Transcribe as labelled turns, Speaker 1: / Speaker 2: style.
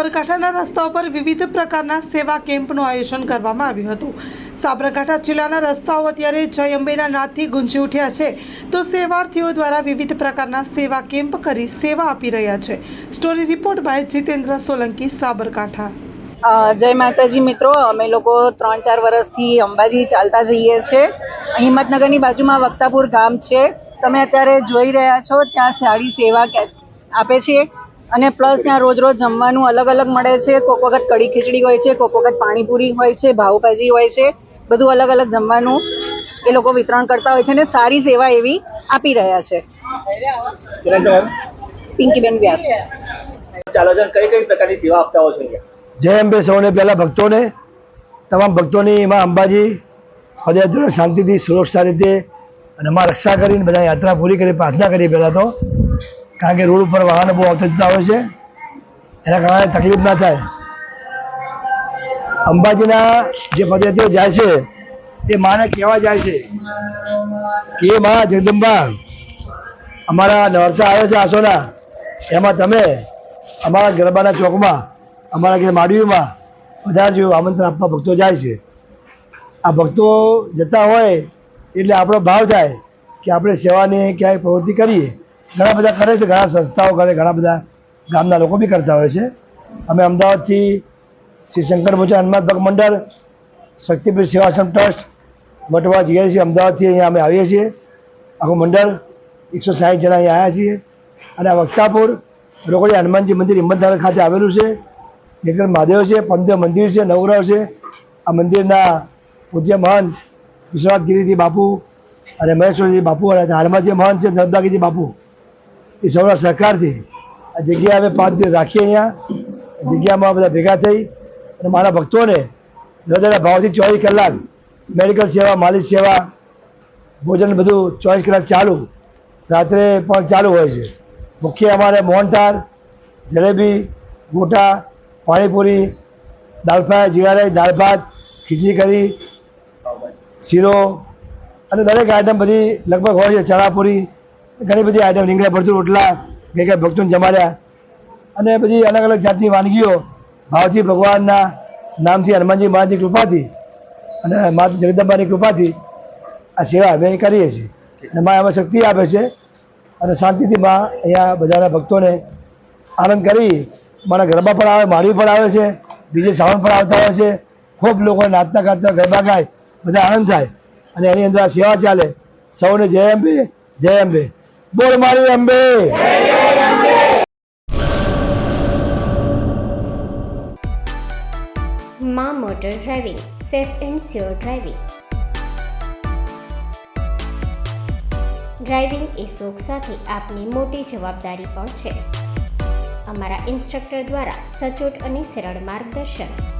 Speaker 1: સાબરકાંઠાના રસ્તાઓ પર વિવિધ પ્રકારના સેવા કેમ્પનું આયોજન કરવામાં આવ્યું હતું. સાબરકાંઠા જિલ્લાના રસ્તાઓ અત્યારે જય અંબેના નાદથી ગુંજી ઉઠ્યા છે. તો સેવાર્થીઓ દ્વારા વિવિધ પ્રકારના સેવા કેમ્પ કરી સેવા આપી રહ્યા છે. Story report by Jitendra Solanki, Sabarkantha.
Speaker 2: Jai Mataji મિત્રો. અમે લોકો ત્રણ ચાર વર્ષથી અંબાજી ચાલતા જઈએ છીએ હિંમતનગરની બાજુમાં વક્તાપુર ગામ છે. તમે અત્યારે જોઈ રહ્યા છો, ત્યાં સાડી સેવા આપે છે. અને પ્લસ ત્યાં રોજ રોજ જમવાનું અલગ અલગ મળે છે. કોક વખત કઢી ખીચડી હોય છે કોક વખત પાણીપુરી હોય છે ભાવભાજી હોય છે બધું અલગ અલગ જમવાનું એ લોકો વિતરણ કરતા હોય છે અને સારી સેવા એવી આપી રહ્યા છે. પિંકીબેન વ્યાસ.
Speaker 3: ચાલો કઈ કઈ પ્રકારની સેવા આપતા હો છો
Speaker 4: જય અંબે સૌને પહેલાં ભક્તોને. તમામ ભક્તોની એમાં અંબાજી પદયાત્રા શાંતિથી સુરક્ષા રીતે અને એમાં રક્ષા કરીને બધા યાત્રા પૂરી કરી પ્રાર્થના કરી પહેલાં તો. કારણ કે રોડ ઉપર વાહનો બહુ આવતા જતા હોય છે. એના કારણે તકલીફ ના થાય. અંબાજીના જે પદયાત્રીઓ જાય છે, એ માને કહેવા જાય છે કે એ મા જગદંબા, અમારા નવરતા આવ્યો છે આસોના. એમાં તમે અમારા ગરબાના ચોકમાં, અમારા ઘેર માડવીમાં બધા જ આમંત્રણ આપવા ભક્તો જાય છે. આ ભક્તો જતા હોય એટલે આપણો ભાવ થાય કે આપણે સેવાની ક્યાંય પ્રવૃત્તિ કરીએ. ઘણા બધા કરે છે, ઘણા સંસ્થાઓ કરે, ઘણા બધા ગામના લોકો બી કરતા હોય છે. અમે અમદાવાદથી શ્રી શંકર ભોજા હનુમાન ભગ મંડળ, શક્તિપીઠ સેવાશ્રમ ટ્રસ્ટ વટવા જઈએ છીએ, અમદાવાદથી અહીંયા અમે આવીએ છીએ. આખું મંડળ એકસો સાહીઠ જણા અહીંયા આવ્યા છીએ. અને આ વક્તાપુર રોકડી હનુમાનજી મંદિર હિંમતનગર ખાતે આવેલું છે. નીલકંઠ મહાદેવ છે પંદર મંદિર છે, નવગ્રહ છે. આ મંદિરના પૂજ્ય મહંત વિશ્વનાથ બાપુ અને મહેશ્વરજી બાપુ અને હાલમાં જે મહંત છે નર્મદાગીજી બાપુ. એ સૌના સહકારથી આ જગ્યા અમે પાંચ દિવસ રાખીએ અહીંયા. જગ્યામાં બધા ભેગા થઈ અને મારા ભક્તોને હૃદયના ભાવથી ચોવીસ કલાક મેડિકલ સેવા, માલિશ સેવા, ભોજન બધું ચોવીસ કલાક ચાલુ, રાત્રે પણ ચાલુ હોય છે. મુખ્ય અમારે મોહનથાળ, જલેબી, ગોટા, પાણીપુરી, દાળ ફ્રાય જીરા દાળ ભાત, ખીચડી કરી, શીરો અને દરેક આઈટમ બધી લગભગ હોય છે. ચણાપુરી ઘણી બધી આઈટમ રીંગણા ભરતું, રોટલા ગઈકાલે ગઈ ભક્તોને જમાડ્યા. અને બધી અલગ અલગ જાતની વાનગીઓ. ભાવથી, ભગવાનના નામથી, હનુમાનજી મહારાજની કૃપાથી અને માતા જગદંબાની કૃપાથી આ સેવા અમે કરીએ છીએ. અને મા એમાં શક્તિ આપે છે અને શાંતિથી મા અહીંયા બધાના ભક્તોને આનંદ કરી. મારા ગરબા પણ આવે મારવી પણ આવે છે બીજે સાવન પણ આવતા હોય છે. ખૂબ લોકો નાચતા, ગાતા, ગરબા ગાય, બધા આનંદ થાય. અને એની અંદર આ સેવા ચાલે. સૌને જય અંબે જય અંબે. બોલ મારી અંબે.
Speaker 5: માં motor driving, safe and sure driving. Driving એ શોખ સાથે આપની મોટી જવાબદારી પણ છે. અમારા ઇન્સ્ટ્રક્ટર દ્વારા સચોટ અને સરળ માર્ગદર્શન.